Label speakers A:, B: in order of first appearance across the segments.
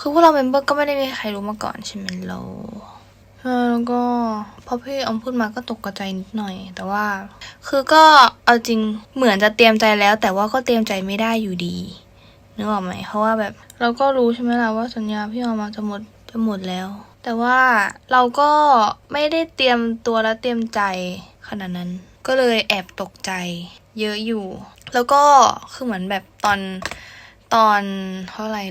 A: คือพวกเราเมมเบอร์ก็ไม่ได้มีใครรู้มาก่อนใช่ไหมเรา แล้วก็พอพี่ออมพูดมาก็ตกใจนิดหน่อย แต่ว่า คือก็เอาจริงเหมือนจะเตรียมใจแล้ว แต่ว่าก็เตรียมใจไม่ได้อยู่ดีนึกออกไหมเพราะว่าแบบเราก็รู้ใช่ไหมล่ะว่าสัญญาพี่ออมมาจะหมดจะหมดแล้ว แต่ว่าเราก็ไม่ได้เตรียมตัวและเตรียมใจขนาดนั้น ก็เลยแอบตกใจ เยอะอยู่ แล้วก็คือเหมือนแบบตอน ตอนเท่าไหร่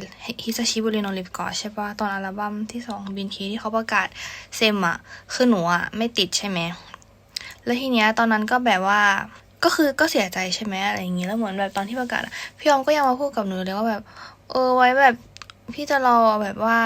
A: ฮิซาชิบุริโนริฟก่อนใช่ปะตอนอัลบั้มที่สองบินคีที่เขาประกาศเซมอะคือหนูอะไม่ติดใช่ไหมแล้วทีเนี้ยตอนนั้นก็แบบว่าก็คือก็เสียใจใช่ไหมอะไรอย่างงี้แล้วเหมือนแบบตอนที่ประกาศพี่ออมก็ยังมาพูดกับหนูเลยว่าแบบ เออไว้แบบพี่จะรอแบบว่า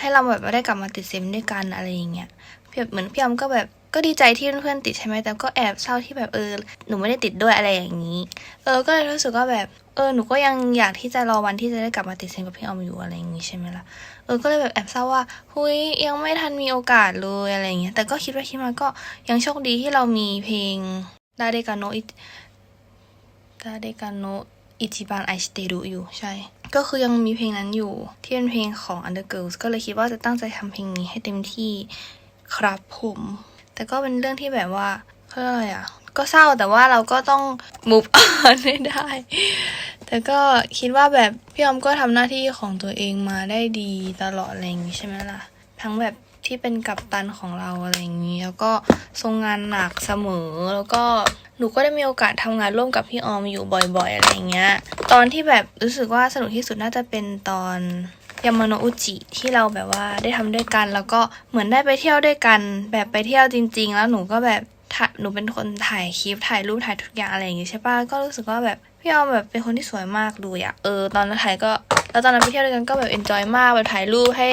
A: ให้เราแบบว่ได้กลับมาติดเซมด้วยกันอะไรอย่างเงี้ยพี่แบบเหมือนพี่ออมก็แบบก็ดีใจที่เพื่อนๆติดใช่ไหมแต่ก็แอบเศร้าที่แบบเออหนูไม่ได้ติดด้วยอะไรอย่างนี้ เออก็เลยรู้สึกว่าแบบ ออหนูก็ยังอยากที่จะรอวันที่จะได้กลับมาติดเซนกับพี่ออมอยู่อะไรอย่างงี้ใช่ไหมล่ะเออก็เลยแบบแอบเศร้าว่าหุยยังไม่ทันมีโอกาสเลยอะไรอย่างเงี้ยแต่ก็คิดว่าคิดมาก็ยังโชคดีที่เรามีเพลงดาเดกาโนอิดาเดกาโนอิจิบันไอชิเตรุอยู่ใช่ ก็คือยังมีเพลงนั้นอยู่ที่เป็นเพลงของ Under Girls ก็เลยคิดว่าจะตั้งใจทำเพลงนี้ให้เต็มที่ครับผม แต่ก็เป็นเรื่องที่แบบว่าเขาเรียกอะไรอะ ก็เศร้าแต่ว่าเราก็ต้อง move on ได้ แต่ก็คิดว่าแบบพี่ออมก็ทำหน้าที่ของตัวเองมาได้ดีตลอดอะไรอย่างงี้ใช่ไหมล่ะ ทั้งแบบที่เป็นกัปตันของเราอะไรอย่างนี้ แล้วก็ทรงงานหนักเสมอ แล้วก็หนูก็ได้มีโอกาสทำงานร่วมกับพี่ออมอยู่บ่อยๆ อะไรอย่างเงี้ย ตอนที่แบบรู้สึกว่าสนุกที่สุดน่าจะเป็นตอนยามาโนอุจิที่เราแบบว่าได้ทำด้วยกัน แล้วก็เหมือนได้ไปเที่ยวด้วยกัน แบบไปเที่ยวจริง ๆ แล้วหนูก็แบบหนูเป็นคนถ่ายคลิปถ่ายรูปถ่ายทุกอย่างอะไรอย่างงี้ใช่ปะก็รู้สึกว่าแบบ พี่ออมแบบเป็นคนที่สวยมากดูอะเออตอนนั้นถ่ายก็แล้วตอนนั้นไปเที่ยวด้วยกันก็แบบเอนจอยมากแบบถ่ายรูปให้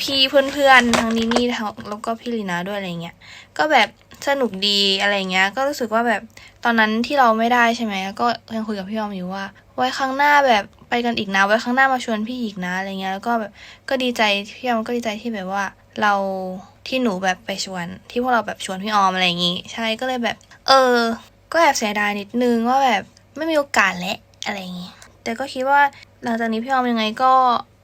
A: พี่ๆเพื่อนๆทั้งนี้นี่ทั้งแล้วก็พี่ลีนาด้วยอะไรเงี้ยก็แบบสนุกดีอะไรเงี้ย ก็รู้สึกว่าแบบตอนนั้นที่เราไม่ได้ใช่ไหมก็ยังคุยกับพี่ออมอยู่ว่า ไว้ครั้งหน้าแบบไปกันอีกนะไว้ครั้งหน้ามาชวนพี่อีกนะอะไรเงี้ยแล้วก็แบบก็ดีใจพี่ออมก็ดีใจที่แบบว่าเราที่หนูแบบไปชวน ที่พวกเราแบบชวนพี่ออมอะไรอย่างงี้ ใช่ก็เลยแบบ เออ ก็แอบเสียดายนิดนึงว่าแบบ ไม่มีโอกาสและอะไรอย่างงี้แต่ก็คิดว่าหลังจากนี้พี่ออมยังไงก็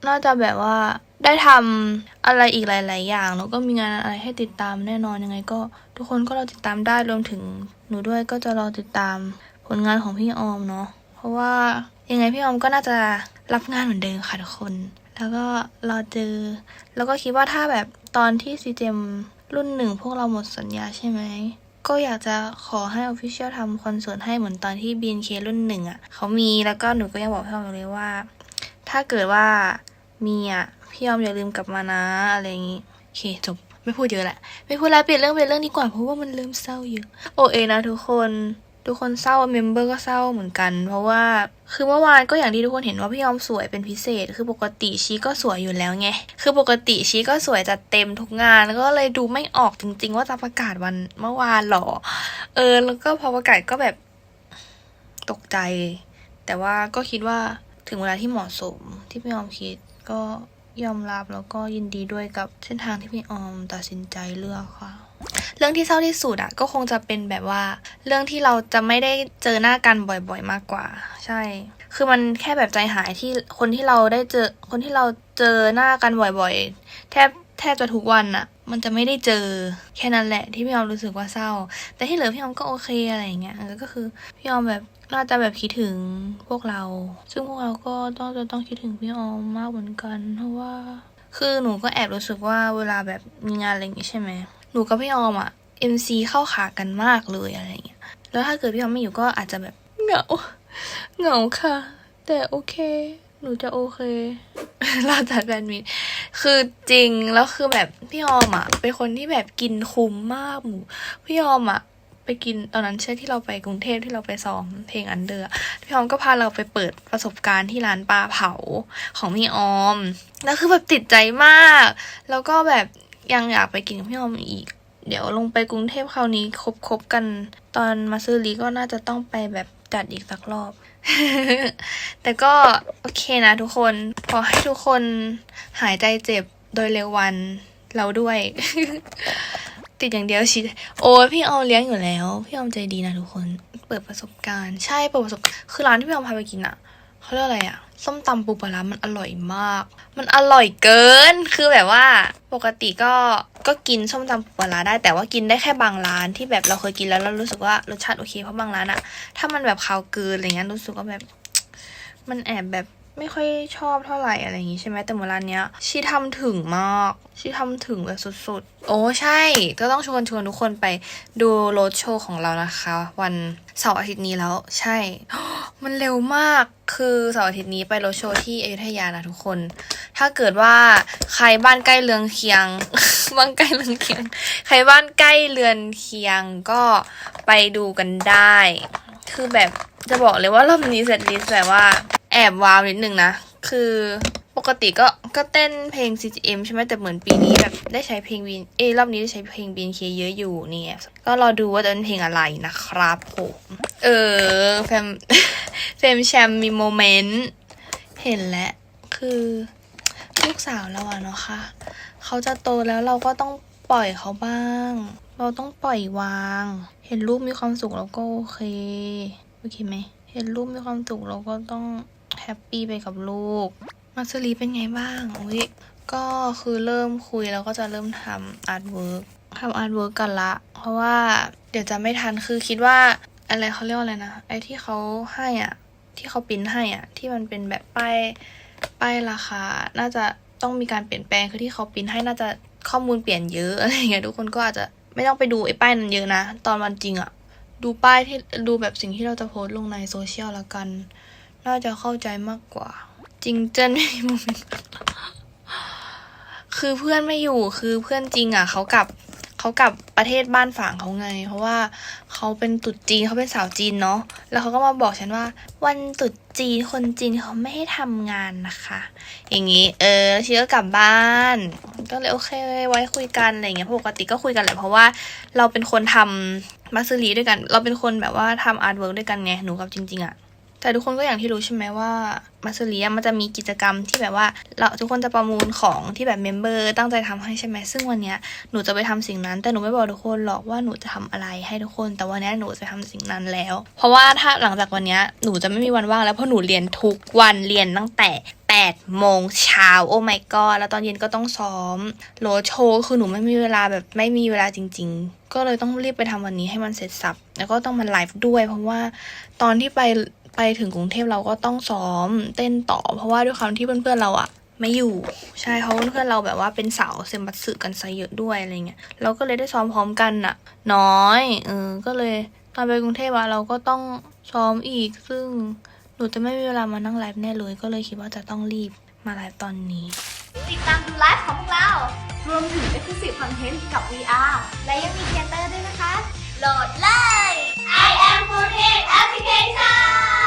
A: น่าจะแบบว่าได้ทำอะไรอีกหลาย ๆ อย่างแล้วก็มีงานอะไรให้ติดตามแน่นอนยังไง ก็ ทุกคนก็รอติดตามได้รวมถึงหนูด้วยก็จะรอติดตามผลงานของพี่ออมเนาะเพราะว่ายังไงพี่ออมก็น่าจะรับงานเหมือนเดิมค่ะทุกคน แล้วก็รอเจอ แล้วก็คิดว่าถ้าแบบตอนที่ซีเจมรุ่นหนึ่งพวกเราหมดสัญญาใช่ไหม ก็อยากจะขอให้ Official ทำคอนเสิร์ตให้เหมือนตอนที่ BNK รุ่นหนึ่งอะเขามีแล้วก็หนูก็ยังบอกพี่ออมอยู่เลยว่า ถ้าเกิดว่ามีอะพี่ออมอย่าลืมกลับมานะอะไรอย่างงี้โอเคจบไม่พูดเยอะแหละไม่พูดแล้วเปลี่ยนเรื่องเปลี่ยนเรื่องดีกว่าเพราะว่ามันเริ่มเศร้าเยอะโอเอนะทุกคน ทุกคนเศร้าเมมเบอร์ก็เศร้าเหมือนกัน เพราะว่าคือเมื่อวานก็อย่างที่ทุกคนเห็นว่าพี่ยอมสวยเป็นพิเศษ คือปกติชีก็สวยอยู่แล้วไง คือปกติชีก็สวยจัดเต็มทุกงานแล้วก็เลยดูไม่ออกจริง ๆ ว่าจะประกาศวันเมื่อวานหรอ เออ แล้วก็พอประกาศก็แบบตกใจ แต่ว่าก็คิดว่าถึงเวลาที่เหมาะสมที่พี่ออมคิดก็ยอมรับแล้วก็ยินดีด้วยกับเส้นทางที่พี่ออมตัดสินใจเลือกค่ะ เรื่องที่เศร้าที่สุดอะก็คงจะเป็นแบบว่า เรื่องที่เราจะไม่ได้เจอหน้ากันบ่อยๆมากกว่า ใช่ คือมันแค่แบบใจหายที่คนที่เราได้เจอ คนที่เราเจอหน้ากันบ่อยๆ แทบแทบจะทุกวันอะมันจะไม่ได้เจอแค่นั้นแหละที่พี่ออมรู้สึกว่าเศร้า แต่ที่เหลือพี่ออมก็โอเคอะไรอย่างเงี้ยก็คือพี่ออมแบบน่าจะแบบคิดถึงพวกเรา ซึ่งพวกเราก็ต้องจะต้องคิดถึงพี่ออมมากเหมือนกัน เพราะว่า คือหนูก็แอบรู้สึกว่าเวลาแบบมีงานอะไรอย่างงี้ใช่ไหม หนูกับพี่ออมอะ MC เข้าขากันมากเลยอะไรเงี้ย แล้วถ้าเกิดพี่ออมไม่อยู่ก็อาจจะแบบเหงา เหงาค่ะ แต่โอเค หนูจะโอเค เราจัดแบนมิตคือจริง แล้วคือแบบพี่ออมอะเป็นคนที่แบบกินคุ้มมากหมู พี่ออมอะไปกินตอนนั้นใช่ที่เราไปกรุงเทพที่เราไปซ้อมเพลงอันเดอร์พี่ออมก็พาเราไปเปิดประสบการณ์ที่ร้านปลาเผาของพี่ออม แล้วคือแบบติดใจมาก แล้วก็แบบ ยังอยากไปกินกับพี่ออมอีก เดี๋ยวลงไปกรุงเทพคราวนี้ครบคบกัน ตอนมาซื้อลีก็น่าจะต้องไปแบบจัดอีกสักรอบ แต่ก็โอเคนะทุกคน ขอให้ทุกคนหายใจเจ็บโดยเร็ววันเราด้วย ติดอย่างเดียวชิโอ้พี่ออมเลี้ยงอยู่แล้ว พี่ออมใจดีนะทุกคน เปิดประสบการณ์ ใช่เปิดประสบคือร้านที่พี่ออมพาไปกินอะ เขาเรียกอะไรอะส้มตำปูปลามันอร่อยมาก มันอร่อยเกิน คือแบบว่าปกติก็ก็กินส้มตำปูปลาได้ แต่ว่ากินได้แค่บางร้านที่แบบเราเคยกินแล้วเรารู้สึกว่ารสชาติโอเคเพราะบางร้านอะถ้ามันแบบคาวเกินอะไรเงี้ยรู้สึกว่าแบบ มันแอบแบบไม่ค่อยชอบเท่าไหร่อะไรอย่างงี้ใช่ไหมแต่เมื่อร้านเนี้ยชีทำถึงมากชีทำถึงแบบสุดๆ โอ้ใช่ ก็ต้องชวนชวนทุกคนไปดูโรดโชว์ของเรานะคะ วันเสาร์อาทิตย์นี้แล้ว ใช่ มันเร็วมากคือเสาร์อาทิตย์นี้ไปรดโชว์ที่อยุธยานะทุกคน ถ้าเกิดว่าใครบ้านใกล้เรือนเคียง บ้านใกล้เรือนเคียง ใครบ้านใกล้เรือนเคียงก็ไปดูกันได้ คือแบบจะบอกเลยว่ารอบนี้เสร็จลิสต์แบบว่าแอบว้าวนิดนึงนะ คือปกติก็ก็เต้นเพลง CGM ใช่ไหมแต่เหมือนปีนี้แบบได้ใช้เพลงวินเอยรอบนี้ได้ใช้เพลง BNK เยอะอยู่เนี่ย ก็รอดูว่าจะเป็นเพลงอะไรนะครับผม เออแฟมเฟมแชมมีโมเมนต์ เห็นแล้วคือลูกสาวเราอะเนาะค่ะ เขาจะโตแล้วเราก็ต้องปล่อยเขาบ้าง เราต้องปล่อยวาง เห็นรูปมีความสุขเราก็โอเค โอเคไหม เห็นรูปมีความสุขเราก็ต้องแฮปปี้ไปกับลูกมาสลีเป็นไงบ้างอุ้ยก็คือเริ่มคุยแล้วก็จะเริ่มทำอาร์ตเวิร์กทำอาร์ตเวิร์กกันละ เพราะว่าเดี๋ยวจะไม่ทันคือคิดว่า อะไรเขาเรียกว่าอะไรนะ ไอ้ที่เขาให้อะ ที่เขาปริ้นให้อะ ที่มันเป็นแบบป้ายป้ายราคา น่าจะต้องมีการเปลี่ยนแปลงคือที่เขาปริ้นให้น่าจะข้อมูลเปลี่ยนเยอะอะไรเงี้ยทุกคนก็อาจจะไม่ต้องไปดูไอ้ป้ายนั้นเยอะนะ ตอนวันจริงอะดูป้ายที่ดูแบบสิ่งที่เราจะโพสต์ลงในโซเชียลละกัน น่าจะเข้าใจมากกว่า จริงเจนไม่มีโมเมนต์คือเพื่อนไม่อยู่คือเพื่อนจริงอะเขากลับ เขากลับประเทศบ้านฝางเขาไง เพราะว่าเขาเป็นตรุษจีนเขาเป็นสาวจีนเนาะแล้วเขาก็มาบอกฉันว่า วันตรุษจีนคนจีนเขาไม่ให้ทำงานนะคะ อย่างนี้ เออชีก็กลับบ้าน ก็เลยโอเคไว้คุยกันอะไรเงี้ยปกติก็คุยกันแหละเพราะว่าเราเป็นคนทำมัสลีด้วยกัน เราเป็นคนแบบว่าทำอาร์ตเวิร์กด้วยกันไงหนูกับจริง ๆอะ แต่ทุกคนก็อย่างที่รู้ใช่ไหมว่ามาสเลียมันจะมีกิจกรรมที่แบบว่า เราทุกคนจะประมูลของที่แบบเมมเบอร์ตั้งใจทำให้ใช่ไหมซึ่งวันเนี้ยหนูจะไปทำสิ่งนั้น แต่หนูไม่บอกทุกคนหรอกว่าหนูจะทำอะไรให้ทุกคน แต่วันนี้หนูจะไปทำสิ่งนั้นแล้ว เพราะว่าถ้าหลังจากวันนี้หนูจะไม่มีวันว่างแล้วเพราะหนูเรียนทุกวันเรียนตั้งแต่8โมงเช้าโอ้ my god แล้วตอนเย็นก็ต้องซ้อมโรโชว์คือหนูไม่มีเวลาแบบไม่มีเวลาจริง ๆ ก็เลยต้องรีบไปทำวันนี้ให้มันเสร็จสับ แล้วก็ต้องมาไลฟ์ด้วย เพราะว่าตอนที่ไป ไปถึงกรุงเทพเราก็ต้องซ้อมเต้นต่อ เพราะว่าด้วยความที่เพื่อนๆเราอะไม่อยู่ใช่เพราะเพื่อนเราแบบว่าเป็นสาวเซมบัตสึกันซะเยอะด้วยอะไรเงี้ยเราก็เลยได้ซ้อมพร้อมกันอะน้อยเออก็เลยตอนไปกรุงเทพอะเราก็ต้องซ้อมอีก ซึ่งหนูจะไม่มีเวลามานั่งไลฟ์แน่เลย ก็เลยคิดว่าจะต้องรีบมาไลฟ์ตอนนี้
B: ติดตามดูไลฟ์ของพวกเรา รวมถึงไอ็คลูซีฟคอนเทนต์กับ VR และยังมีเทเตอร์ด้วยนะคะ โหลดเลย I am Forte Application